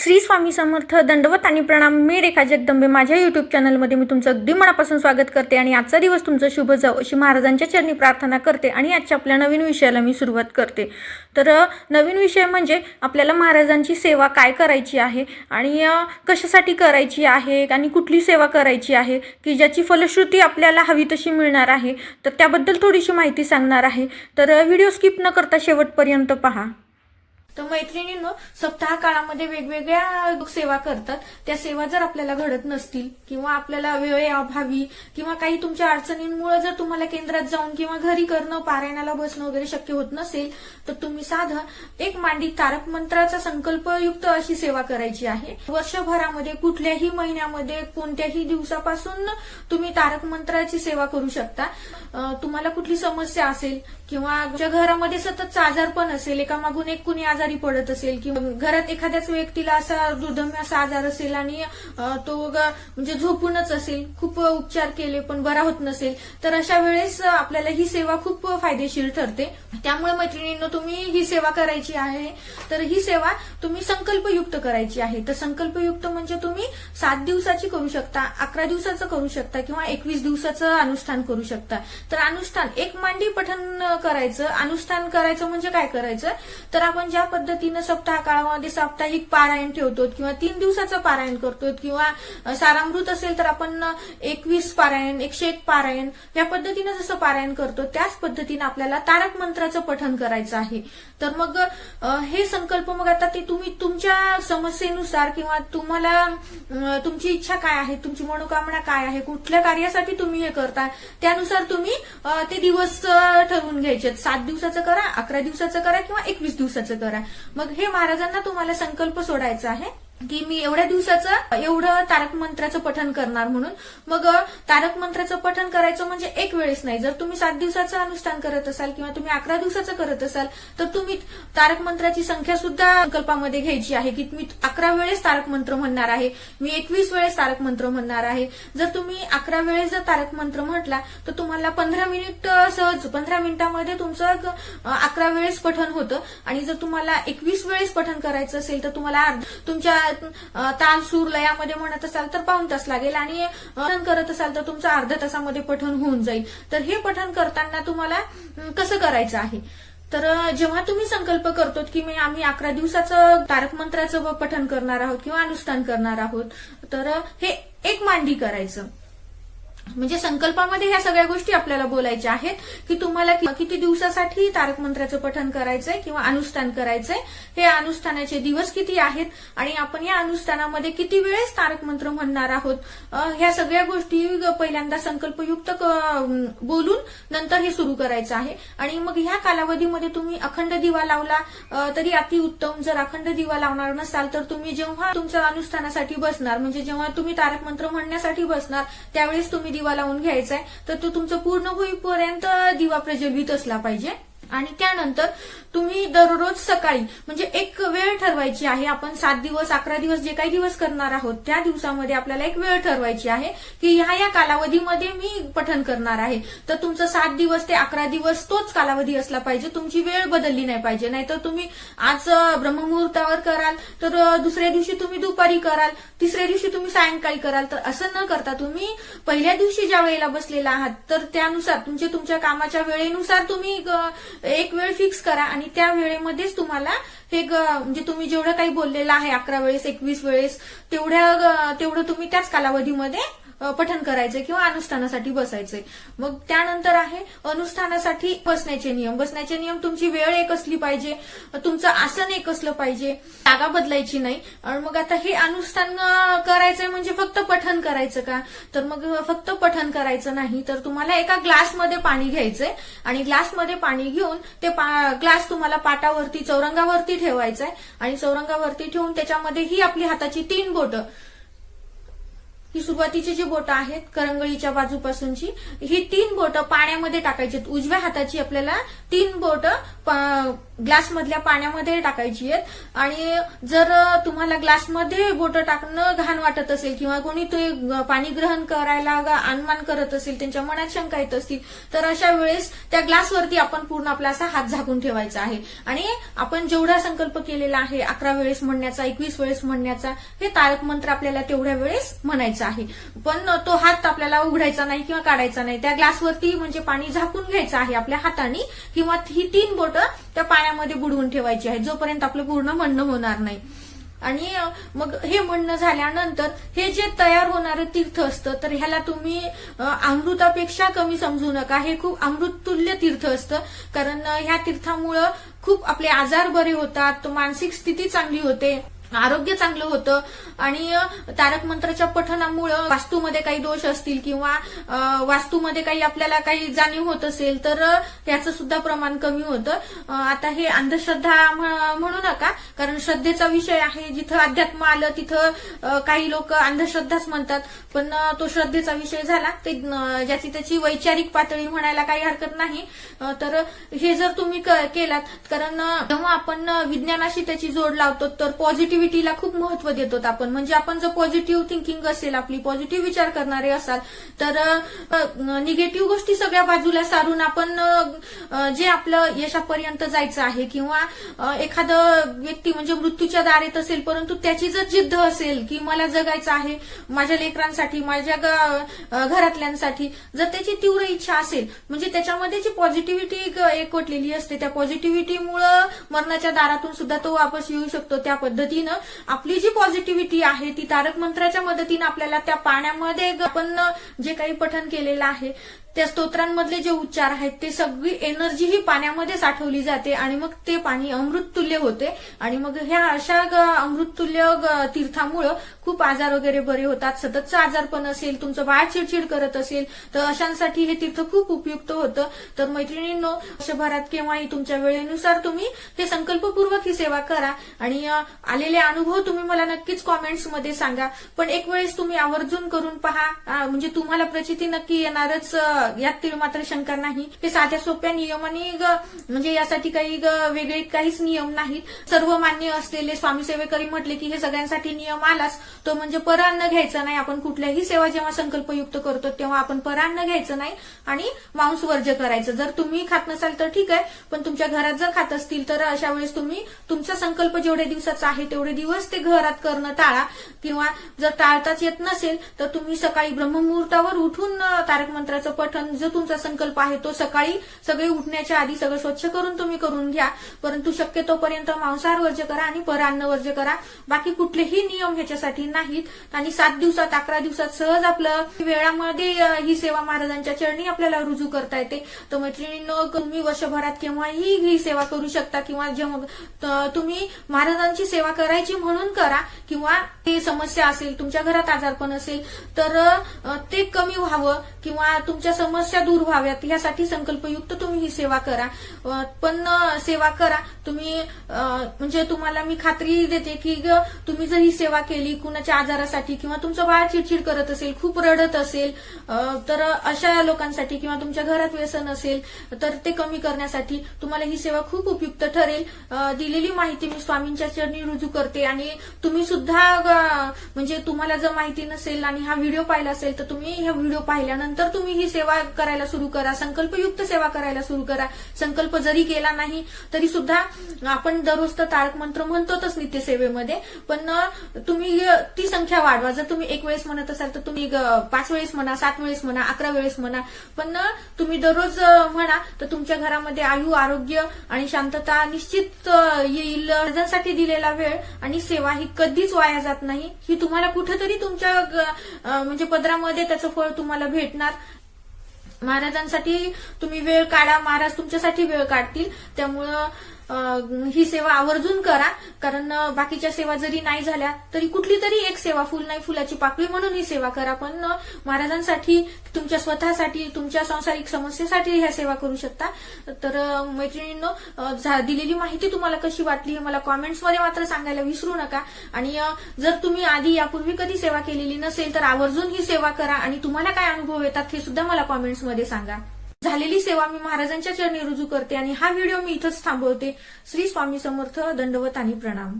श्री स्वामी समर्थ दंडवत आणि प्रणाम मी रेखा जगदंबे. माझ्या यूट्यूब चॅनलमध्ये मी तुमचं अगदी मनापासून स्वागत करते आणि आजचा दिवस तुमचं शुभ जाव अशी महाराजांच्या चरणी प्रार्थना करते आणि आजच्या आपल्या नवीन विषयाला मी सुरुवात करते. तर नवीन विषय म्हणजे आपल्याला महाराजांची सेवा काय करायची आहे आणि कशासाठी करायची आहे आणि कुठली सेवा करायची आहे की ज्याची फलश्रुती आपल्याला हवी तशी मिळणार आहे. तर त्याबद्दल थोडीशी माहिती सांगणार आहे. तर व्हिडिओ स्किप न करता शेवटपर्यंत पहा. तर मैत्रिणींनो सप्ताह काळामध्ये वेगवेगळ्या सेवा करतात. त्या सेवा जर आपल्याला घडत नसतील किंवा आपल्याला वेळ अभावी किंवा काही तुमच्या अडचणींमुळे जर तुम्हाला केंद्रात जाऊन किंवा घरी करणं पारायणाला बसणं वगैरे शक्य होत नसेल तर तुम्ही साधं एक मांडी तारक मंत्राचा संकल्पयुक्त अशी सेवा करायची आहे. वर्षभरामध्ये कुठल्याही महिन्यामध्ये कोणत्याही दिवसापासून तुम्ही तारक मंत्राची सेवा करू शकता. तुम्हाला कुठली समस्या असेल किंवा घरामध्ये सतत आजारपण असेल एकामागून एक कुणी आजारी पडत असेल किंवा घरात एखाद्याच व्यक्तीला असा दुर्दम्य असा आजार असेल आणि तो म्हणजे झोपूनच असेल खूप उपचार केले पण बरा होत नसेल तर अशा वेळेस आपल्याला ही सेवा खूप फायदेशीर ठरते. त्यामुळे मैत्रिणींनो तुम्ही ही सेवा करायची आहे. तर ही सेवा तुम्ही संकल्पयुक्त करायची आहे. तर संकल्पयुक्त म्हणजे तुम्ही सात दिवसाची करू शकता अकरा दिवसाचं करू शकता किंवा एकवीस दिवसाचं अनुष्ठान करू शकता. तर अनुष्ठान एक मांडी पठण करायचं अनुष्ठान करायचं म्हणजे काय करायचं? तर आपण ज्या पद्धतीनं सप्ताह काळामध्ये साप्ताहिक पारायण ठेवतो किंवा तीन दिवसाचं पारायण करतो किंवा सारामृत असेल तर आपण एकवीस पारायण एकशे एक पारायण या पद्धतीनं जसं पारायण करतो त्याच पद्धतीनं आपल्याला तारक मंत्राचं पठन करायचं आहे. तर मग हे संकल्प मग आता ते तुम्ही तुमच्या समस्येनुसार किंवा तुम्हाला तुमची इच्छा काय आहे तुमची मनोकामना काय आहे कुठल्या कार्यासाठी तुम्ही हे करता त्यानुसार तुम्ही ते दिवस ठरवून घ्यायचे सात दिवसाचं करा अकरा दिवसाचं करा किंवा एकवीस दिवसाचं करा. मग हे महाराजांना तुम्हाला संकल्प सोडायचा आहे? की मी एवढ्या दिवसाचं एवढं तारक मंत्राचं पठण करणार म्हणून. मग तारक मंत्राचं पठण करायचं म्हणजे एक वेळेस नाही. जर तुम्ही सात दिवसाचं अनुष्ठान करत असाल किंवा तुम्ही अकरा दिवसाचं करत असाल तर तुम्ही तारक मंत्राची संख्या सुद्धा संकल्पामध्ये घ्यायची आहे की मी अकरा वेळेस तारक मंत्र म्हणणार आहे मी एकवीस वेळेस तारक मंत्र म्हणणार आहे. जर तुम्ही अकरा वेळेस जर तारक मंत्र म्हटला तर तुम्हाला पंधरा मिनिट सहज पंधरा मिनिटामध्ये तुमचं अकरा वेळेस पठण होतं. आणि जर तुम्हाला एकवीस वेळेस पठण करायचं असेल तर तुम्हाला तुमच्या तान सूर लयामध्ये म्हणत असाल तर पाऊन तास लागेल आणि अ, पठण करत असाल तर तुमचं अर्ध्या तासामध्ये पठण होऊन जाईल. तर हे पठण करताना तुम्हाला कसं करायचं आहे? तर जेव्हा तुम्ही संकल्प करतो की मी आम्ही अकरा दिवसाचं तारक मंत्राचं पठण करणार आहोत किंवा अनुष्ठान करणार आहोत तर हे एक मांडी करायचं. म्हणजे संकल्पामध्ये ह्या सगळ्या गोष्टी आपल्याला बोलायच्या आहेत की तुम्हाला किती दिवसासाठी तारक मंत्राचं पठन करायचंय किंवा अनुष्ठान करायचंय? हे अनुष्ठानाचे दिवस किती आहेत? आणि आपण या अनुष्ठानामध्ये किती वेळेस तारक मंत्र म्हणणार आहोत? ह्या सगळ्या गोष्टी पहिल्यांदा संकल्पयुक्त बोलून नंतर हे सुरू करायचं आहे. आणि मग ह्या कालावधीमध्ये तुम्ही अखंड दिवा लावला तरी अतिउत्तम जर अखंड दिवा लावणार नसाल तर तुम्ही जेव्हा तुमच्या अनुष्ठानासाठी बसणार म्हणजे जेव्हा तुम्ही तारक मंत्र म्हणण्यासाठी बसणार त्यावेळेस तुम्ही दिवा लावून घ्यायचा आहे तर तो तुमचं पूर्ण होईपर्यंत दिवा प्रज्वलित असला पाहिजे. आणि त्यानंतर तुम्ही दररोज सकाळी म्हणजे एक वेळ ठरवायची आहे आपण सात दिवस अकरा दिवस जे काही दिवस करणार आहोत त्या दिवसामध्ये आपल्याला एक वेळ ठरवायची आहे की ह्या या कालावधीमध्ये मी पठन करणार आहे. तर तुमचं सात दिवस ते अकरा दिवस तोच कालावधी असला पाहिजे तुमची वेळ बदलली नाही पाहिजे. नाहीतर तुम्ही आज ब्रह्ममुहूर्तावर कराल तर दुसऱ्या दिवशी तुम्ही दुपारी कराल तिसऱ्या दिवशी तुम्ही सायंकाळी कराल. तर असं न करता तुम्ही पहिल्या दिवशी ज्या वेळेला बसलेला आहात तर त्यानुसार तुमचे तुमच्या कामाच्या वेळेनुसार तुम्ही एक वेळ फिक्स करा आणि त्या वेळेमध्येच तुम्हाला हे म्हणजे तुम्ही जेवढं काही बोललेलं आहे अकरा वेळेस एकवीस वेळेस तेवढ्या तेवढं तुम्ही त्याच कालावधीमध्ये पठन करायचंय किंवा अनुष्ठानासाठी बसायचंय. मग त्यानंतर आहे अनुष्ठानासाठी बसण्याचे नियम. बसण्याचे नियम तुमची वेळ एक असली पाहिजे तुमचं आसन एक असलं पाहिजे जागा बदलायची नाही. आणि मग आता हे अनुष्ठान करायचंय म्हणजे फक्त पठन करायचं का? तर मग फक्त पठन करायचं नाही तर तुम्हाला एका ग्लासमध्ये पाणी घ्यायचंय. आणि ग्लासमध्ये पाणी घेऊन ते ग्लास तुम्हाला पाटावरती चौरंगावरती ठेवायचंय. आणि चौरंगावरती ठेवून त्याच्यामध्ये ही आपली हाताची तीन बोटं. ही सुरुवातीची जी बोटं आहेत करंगळीच्या बाजूपासूनची ही तीन बोटं पाण्यामध्ये टाकायची आहेत. उजव्या हाताची आपल्याला तीन बोटं ग्लासमधल्या पाण्यामध्ये टाकायची आहेत. आणि जर तुम्हाला ग्लासमध्ये बोटं टाकणं घाण वाटत असेल किंवा कोणी ते पाणी ग्रहण करायला अनुमान करत असेल त्यांच्या मनात शंका येत असतील तर अशा वेळेस त्या ग्लासवरती आपण पूर्ण आपला असा हात झाकून ठेवायचा आहे. आणि आपण जेवढा संकल्प केलेला आहे अकरा वेळेस म्हणण्याचा एकवीस वेळेस म्हणण्याचा हे तारक मंत्र आपल्याला तेवढ्या वेळेस म्हणायचा आहे. पण तो हात आपल्याला उघडायचा नाही किंवा काढायचा नाही. त्या ग्लासवरती म्हणजे पाणी झाकून घ्यायचं आहे आपल्या हाताने किंवा ही तीन बोटं त्या पाण्यामध्ये बुडवून ठेवायची आहे. जोपर्यंत आपलं पूर्ण म्हणणं होणार नाही. आणि मग हे म्हणणं झाल्यानंतर हे जे तयार होणारं तीर्थ असतं तर ह्याला तुम्ही अमृतापेक्षा कमी समजू नका. हे खूप अमृततुल्य तीर्थ असतं. कारण ह्या तीर्थामुळं खूप आपले आजार बरे होतात मानसिक स्थिती चांगली होते. आरोग्य चांगलं होतं. आणि तारक मंत्राच्या पठणामुळं वास्तूमध्ये काही दोष असतील किंवा वास्तूमध्ये काही आपल्याला काही जाणीव होत असेल तर त्याचं सुद्धा प्रमाण कमी होतं. आता हे अंधश्रद्धा म्हणू नका कारण श्रद्धेचा विषय आहे. जिथं अध्यात्म आलं तिथं काही लोक अंधश्रद्धाच म्हणतात. पण तो श्रद्धेचा विषय झाला. ते ज्याची त्याची वैचारिक पातळी म्हणायला काही हरकत नाही. तर हे जर तुम्ही केलात कारण जेव्हा आपण विज्ञानाशी त्याची जोड लावतो तर पॉझिटिव्ह पॉझिटिव्हिटीला खूप महत्त्व देतो आपण. म्हणजे आपण जर पॉझिटिव्ह थिंकिंग असेल आपली पॉझिटिव्ह विचार करणारे असाल तर निगेटिव्ह गोष्टी सगळ्या बाजूला सारून आपण जे आपलं यशापर्यंत जायचं आहे किंवा एखादं व्यक्ती म्हणजे मृत्यूच्या दारेत असेल परंतु त्याची जर जिद्द असेल की मला जगायचं आहे माझ्या लेकरांसाठी माझ्या घरातल्यांसाठी जर त्याची तीव्र इच्छा असेल म्हणजे त्याच्यामध्ये जी पॉझिटिव्हिटी एकवटलेली असते त्या पॉझिटिव्हिटीमुळं मरणाच्या दारातून सुद्धा तो वापस येऊ शकतो त्या पद्धतीनं. आपली जी पॉझिटिव्हिटी आहे ती तारक मंत्राच्या मदतीनं आपल्याला त्या पाण्यामध्ये आपण जे काही पठन केलेलं आहे त्या स्तोत्रांमधले जे उच्चार आहेत ते सगळी एनर्जी ही पाण्यामध्ये साठवली जाते आणि मग ते पाणी अमृततुल्य होते. आणि मग ह्या अशा अमृततुल्य तीर्थामुळं खूप आजार वगैरे बरे होतात. सततचं आजारपण असेल तुमचं बाळ चिडचिड करत असेल तर अशांसाठी हे तीर्थ खूप उपयुक्त होतं. तर मैत्रिणींनो वर्षभरात केव्हाही तुमच्या वेळेनुसार तुम्ही हे संकल्पपूर्वक ही सेवा करा. आणि आलेले अनुभव तुम्ही मला नक्कीच कॉमेंट्समध्ये सांगा. पण एक वेळेस तुम्ही आवर्जून करून पहा. म्हणजे तुम्हाला प्रचिती नक्की येणारच यात तीळ मात्र शंका नाही. हे साध्या सोप्या नियमाने ग- म्हणजे यासाठी काही वेगळे काहीच नियम नाहीत. सर्व मान्य असलेले स्वामी सेवेकरी म्हटले की हे सगळ्यांसाठी नियम आलाच. तो म्हणजे परान्न घ्यायचं नाही. आपण कुठल्याही सेवा जेव्हा संकल्पयुक्त करतो तेव्हा आपण परान्न घ्यायचं नाही आणि मांस वर्ज्य करायचं. जर तुम्ही खात नसाल तर ठीक आहे पण तुमच्या घरात जर खात असतील तर अशा वेळेस तुम्ही तुमचा संकल्प जेवढे दिवसाचा आहे तेवढे दिवस ते घरात करणं टाळा. किंवा जर टाळताच येत नसेल तर तुम्ही सकाळी ब्रह्ममुहूर्तावर उठून तारक मंत्राचं पठण जो तुमचा संकल्प आहे तो सकाळी सगळे उठण्याच्या आधी सगळं स्वच्छ करून तुम्ही करून घ्या. परंतु शक्यतोपर्यंत मांसाहार वर्ज्य करा आणि परान्न वर्ज्य करा. बाकी कुठलेही नियम ह्याच्यासाठी नाहीत. आणि सात दिवसात अकरा दिवसात सहज आपलं वेळामध्ये ही सेवा महाराजांच्या चरणी आपल्याला रुजू करता येते. तर मैत्रिणींनो तुम्ही वर्षभरात केव्हाही ही सेवा करू शकता किंवा जेव्हा तुम्ही महाराजांची सेवा करायची म्हणून करा किंवा ते समस्या असेल तुमच्या घरात आजारपण असेल तर ते कमी व्हावं किंवा तुमच्या समस्या दूर व्हाव्यात. यासाठी संकल्पयुक्त तुम्ही ही सेवा करा. पण सेवा करा. तुम्ही म्हणजे तुम्हाला मी खात्री देते की ग, तुम्ही जर ही सेवा केली कुणाच्या आजारासाठी किंवा तुमचं बाळ चिडचिड करत असेल खूप रडत असेल तर अशा लोकांसाठी किंवा तुमच्या घरात व्यसन असेल तर ते कमी करण्यासाठी तुम्हाला ही सेवा खूप उपयुक्त ठरेल. दिलेली माहिती मी स्वामींच्या चरणी रुजू करते आणि तुम्ही सुद्धा म्हणजे तुम्हाला जर माहिती नसेल आणि हा व्हिडिओ पाहिला असेल तर तुम्ही हा व्हिडिओ पाहिल्यानंतर तुम्ही ही सेवा करायला सुरू करा संकल्पयुक्त सेवा करायला सुरू करा. संकल्प जरी केला नाही तरी सुद्धा आपण दररोज तर तारक मंत्र म्हणतोच नित्यसेवेमध्ये पण तुम्ही ती संख्या वाढवा. जर तुम्ही एक वेळेस म्हणत असाल तर तुम्ही पाच वेळेस म्हणा सात वेळेस म्हणा अकरा वेळेस म्हणा पण तुम्ही दररोज म्हणा तर तुमच्या घरामध्ये आयु आरोग्य आणि शांतता निश्चित येईल. अर्जांसाठी दिलेला वेळ आणि सेवा ही कधीच वाया जात नाही. ही तुम्हाला कुठेतरी तुमच्या म्हणजे पदरामध्ये त्याचं फळ तुम्हाला भेटणार. महाराजांसाठी तुम्ही वेळ काढा महाराज तुमच्यासाठी वेळ काढतील. त्यामुळं ही सेवा आवर्जून करा. कारण बाकीच्या सेवा जरी नाही झाल्या तरी कुठली तरी एक सेवा फुल नाही फुलाची पाकळी म्हणून ही सेवा करा. पण महाराजांसाठी तुमच्या स्वतःसाठी तुमच्या सांसारिक समस्येसाठी ह्या सेवा करू शकता. तर मैत्रिणींनो दिलेली माहिती तुम्हाला कशी वाटली हे मला कॉमेंट्समध्ये मात्र सांगायला विसरू नका. आणि जर तुम्ही आधी यापूर्वी कधी सेवा केलेली नसेल तर आवर्जून ही सेवा करा आणि तुम्हाला काय अनुभव येतात हे सुद्धा मला कॉमेंट्समध्ये सांगा. झालेली सेवा मी महाराजांच्या चरणी रुजू करते आणि हा व्हिडिओ मी इथंच थांबवते. श्री स्वामी समर्थ दंडवत आणि प्रणाम.